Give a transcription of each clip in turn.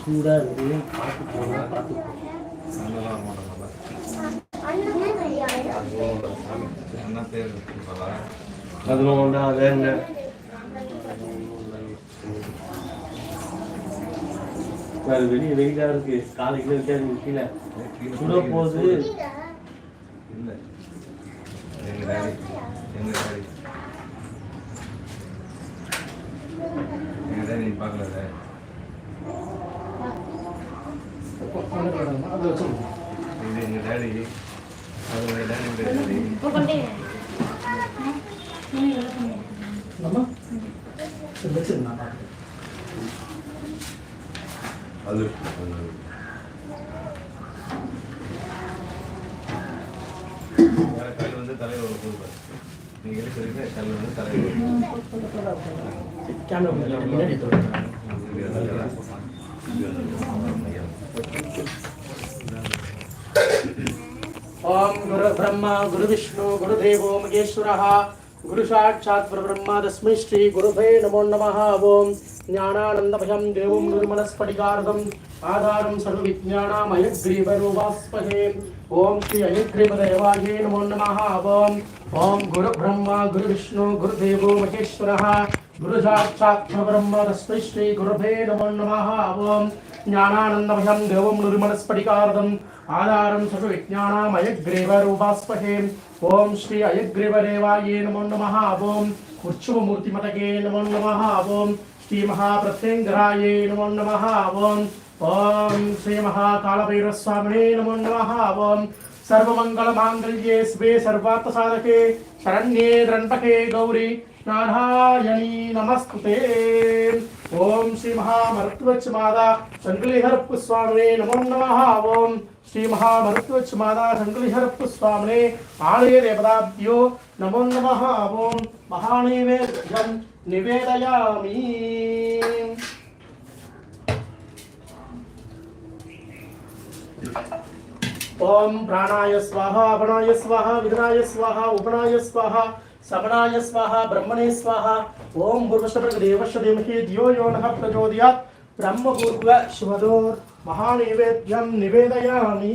சூடாக இருக்குது பார்த்து போனால் பார்த்து நல்லதான் அது வெளியே வெயிலாக இருக்கு. காலையில் வைக்காது கீழே. சுட போகுது. இல்ல. எங்க அது கல் வந்து தலையில் ஒரு பொருள் நீங்கள் இருக்கிறீங்க கல் வந்து தலையில் ஓம் குரு பிரம்மா குரு விஷ்ணு குரு தேவோ மகேஸ்வரா. குரு சாட்சாத் பிரம்மா தஸ்மை ஸ்ரீ குருபே நமோ நம ஓம் నమ ఓం జ్ఞానానందభయం దేవం నిర్మలస్ఫటికార్థం ఆధారం సర్వ విజ్ఞానమయగ్రీవరూపాస్పదే ఓం శ్రీ అయగ్రీవదేవాయే నమో నమ ఓం ఓం గురు బ్రహ్మ గురు విష్ణు గురుదేవో మహేశ్వర గురు సాక్షాత్ పరబ్రహ్మ తస్మై శ్రీ గురుభే నమో నమ ఓం జ్ఞానానందభయం దేవం నిర్మలస్ఫటికార్థం ఆధారం సర్వ విజ్ఞానమయగ్రీవరూపాస్పహే ఓం శ్రీ అయగ్రీవదేవాయే నమో నమ ఓం ఓం శ్రీ మహాప్రత్యంగరాయే నమో నమ ఓం ఓం శ్రీ మహాకాళభైరస్వామినే నమో నమ ఓం సర్వమంగళమాంగళ్యే శివే సర్వార్థసాధకే శరణ్యే ద్రంపకే గౌరీ నారాయణీ నమస్తుతే ఓం శ్రీ మహామరుత్వచ్ మాదా శంకులిహరప్పు స్వామినే నమో నమ ఓం శ్రీ మహామరుత్వచ్ మాదా శంకులిహరప్పు స్వామినే ఆలయ దేవతాభ్యో నమో నమ ఓం మహానైవేద్యం నివేదయామి. ఓం ప్రాణాయ స్వాహ అపనాయ స్వాహ విధనాయ స్వాహ ఉపనాయ స్వాహ సమనాయ స్వాహ బ్రహ్మణే స్వాహ. ఓం భూర్వశ్వదేవశ్వ దేమహి ధియో యో నః ప్రచోదయాత్. బ్రహ్మపూర్వ శివదోర్ మహానైవేద్యం నివేదయామి.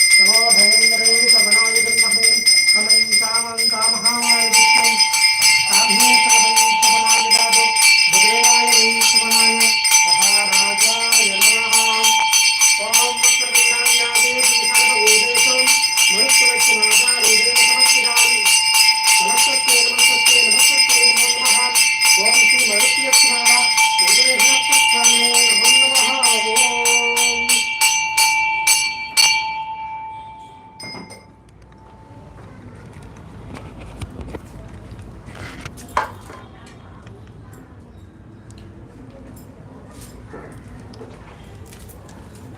什么陪你的 pengen?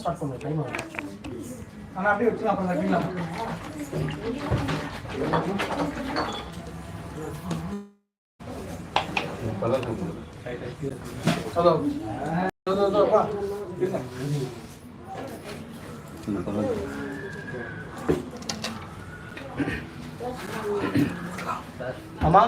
ஸ்டார்ட் பண்ணுங்க டைம் ஆகும் ஆனால் அப்படியே வச்சுக்கலாம் அப்புறம் கட்டிக்கலாம் பலர் ஹலோ ஹலோ ஹலோ அப்பா இருங்க பலர் அம்மா